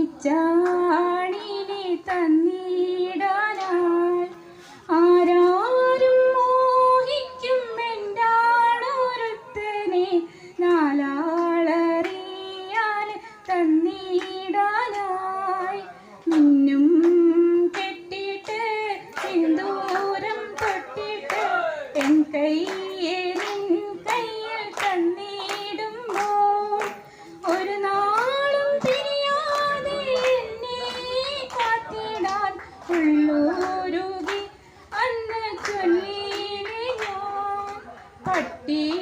പശിച്ചാണിനെ തന്നിടാനായി ആരാരും മോഹിക്കും എന്താണൊരുത്തനെ നാലാളറിയാൻ തന്നിടാനായി നിന്നും കെട്ടിട്ട് സിന്ദൂരം തൊട്ടിട്ട് എൻ കയ്യെ കാത്തിടാൻ അന്ന ഞാൻ പട്ടി